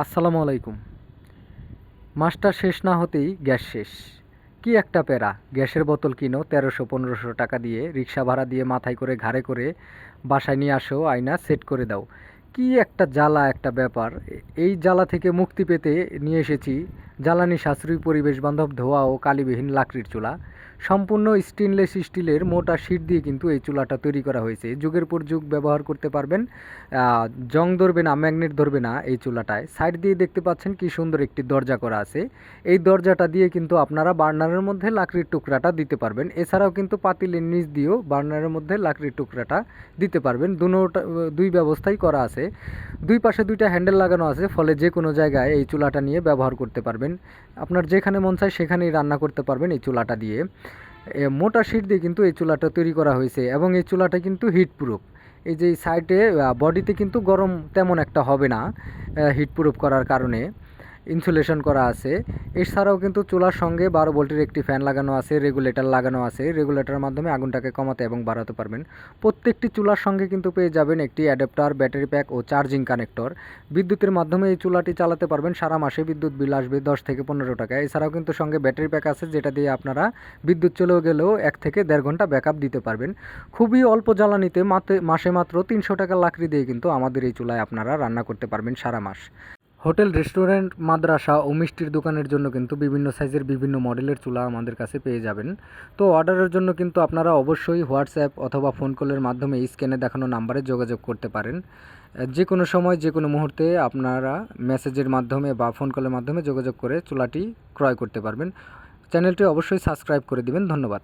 আসসালামু আলাইকুম। মাসটা শেষ না হতেই গ্যাস শেষ। কি একটা প্যারা। গ্যাসের বোতল কিনো, তেরোশো, পনেরোশো টাকা দিয়ে, রিক্সা ভাড়া দিয়ে মাথায় করে, ঘাড়ে করে বাসায় নিয়ে আসো, আয়না সেট করে দাও। কি একটা জ্বালা একটা ব্যাপার। এই জ্বালা থেকে মুক্তি পেতে নিয়ে এসেছি জ্বালানি সাশ্রয়ী পরিবেশ বান্ধব ধোয়া ও কালিবিহীন লাকড়ির চুলা। সম্পূর্ণ স্টেনলেস স্টিলের মোটা শিট দিয়ে কিন্তু এই চুলাটা তৈরি করা হয়েছে। যুগের পর যুগ ব্যবহার করতে পারবেন জং ধরবে না, ম্যাগনেট ধরবে না এই চুলাটায়। সাইড দিয়ে দেখতে পাচ্ছেন কি সুন্দর একটি দরজা করা আছে। এই দরজাটা দিয়ে কিন্তু আপনারা বার্নারের মধ্যে লাকড়ির টুকরাটা দিতে পারবেন। এছাড়াও কিন্তু পাতিলের নিচ দিয়েও বার্নারের মধ্যে লাকড়ির টুকরাটা দিতে পারবেন। দুনোটা, দুই ব্যবস্থাই করা আছে। দুই পাশে দুইটা হ্যান্ডেল লাগানো আছে, ফলে যে কোনো জায়গায় এই চুলাটা নিয়ে ব্যবহার করতে পারবেন। আপনার যেখানে মন চায় সেখানেই রান্না করতে পারবেন এই চুলাটা দিয়ে। মোটা শিট দিয়ে কিন্তু এই চুলাটা তৈরি করা হয়েছে এবং এই চুলাটা কিন্তু হিট প্রুফ এই যে সাইডে বডিতে কিন্তু গরম তেমন একটা হবে না হিট প্রুফ করার কারণে। ইনসুলেশন করা আছে। এছাড়াও কিন্তু চুলার সঙ্গে বারো ভোল্টের একটি ফ্যান লাগানো আছে, রেগুলেটর লাগানো আছে। রেগুলেটরের মাধ্যমে আগুনটাকে কমাতে এবং বাড়াতে পারবেন। প্রত্যেকটি চুলার সঙ্গে কিন্তু পেয়ে যাবেন একটি অ্যাডাপ্টার, ব্যাটারি প্যাক ও চার্জিং কানেক্টর। বিদ্যুতের মাধ্যমে এই চুলাটি চালাতে পারবেন। সারা মাসে বিদ্যুৎ বিল আসবে দশ থেকে পনেরো টাকা এছাড়াও কিন্তু সঙ্গে ব্যাটারি প্যাক আছে, যেটা দিয়ে আপনারা বিদ্যুৎ চলেও গেলেও এক থেকে দেড় ঘণ্টা ব্যাকআপ দিতে পারবেন। খুবই অল্প জ্বালানিতে মাসে মাত্র তিনশো টাকা লাকড়ি দিয়ে কিন্তু আমাদের এই চুলায় আপনারা রান্না করতে পারবেন সারা মাস। হোটেল, রেস্টুরেন্ট, মাদ্রাসা ও মিষ্টির দোকানের জন্য কিন্তু বিভিন্ন সাইজের বিভিন্ন মডেলের চুলা আমাদের কাছে পেয়ে যাবেন। তো অর্ডারের জন্য কিন্তু আপনারা অবশ্যই হোয়াটসঅ্যাপ অথবা ফোন কলের মাধ্যমে স্ক্যানে দেখানো নাম্বারে যোগাযোগ করতে পারেন। যে কোনো সময়, যে কোনো মুহূর্তে আপনারা মেসেজের মাধ্যমে বা ফোন কলের মাধ্যমে যোগাযোগ করে চুলাটি ক্রয় করতে পারবেন। চ্যানেলটি অবশ্যই সাবস্ক্রাইব করে দিবেন। ধন্যবাদ।